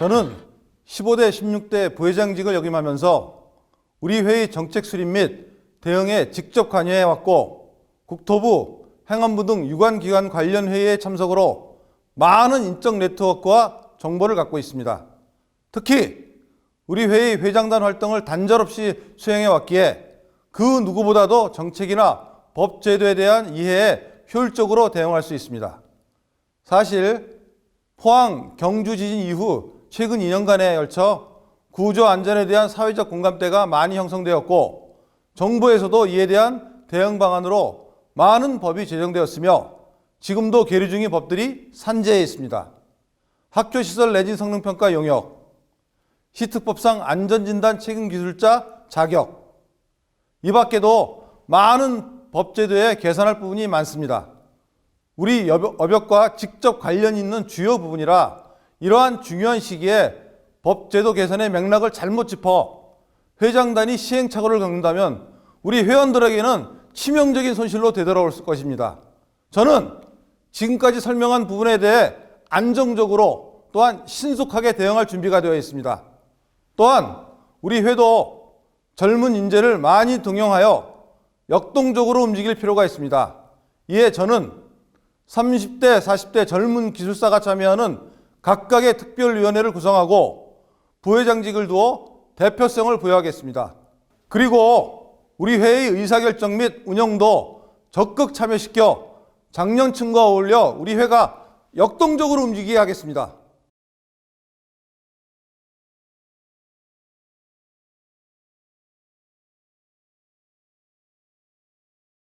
저는 15대 16대 부회장직을 역임하면서 우리 회의 정책 수립 및 대응에 직접 관여해 왔고 국토부, 행안부 등 유관 기관 관련 회의에 참석으로 많은 인적 네트워크와 정보를 갖고 있습니다. 특히 우리 회의 회장단 활동을 단절없이 수행해 왔기에 그 누구보다도 정책이나 법 제도에 대한 이해에 효율적으로 대응할 수 있습니다. 사실 포항 경주 지진 이후 최근 2년간에 걸쳐 구조 안전에 대한 사회적 공감대가 많이 형성되었고 정부에서도 이에 대한 대응 방안으로 많은 법이 제정되었으며 지금도 계류 중인 법들이 산재해 있습니다. 학교시설 내진 성능평가 용역, 시특법상 안전진단 책임기술자 자격, 이 밖에도 많은 법제도에 개선할 부분이 많습니다. 우리 업역과 직접 관련 있는 주요 부분이라 이러한 중요한 시기에 법제도 개선의 맥락을 잘못 짚어 회장단이 시행착오를 겪는다면 우리 회원들에게는 치명적인 손실로 되돌아올 것입니다. 저는 지금까지 설명한 부분에 대해 안정적으로 또한 신속하게 대응할 준비가 되어 있습니다. 또한 우리 회도 젊은 인재를 많이 등용하여 역동적으로 움직일 필요가 있습니다. 이에 저는 30대, 40대 젊은 기술사가 참여하는 각각의 특별위원회를 구성하고 부회장직을 두어 대표성을 부여하겠습니다. 그리고 우리 회의 의사결정 및 운영도 적극 참여시켜 장년층과 어울려 우리 회가 역동적으로 움직이게 하겠습니다.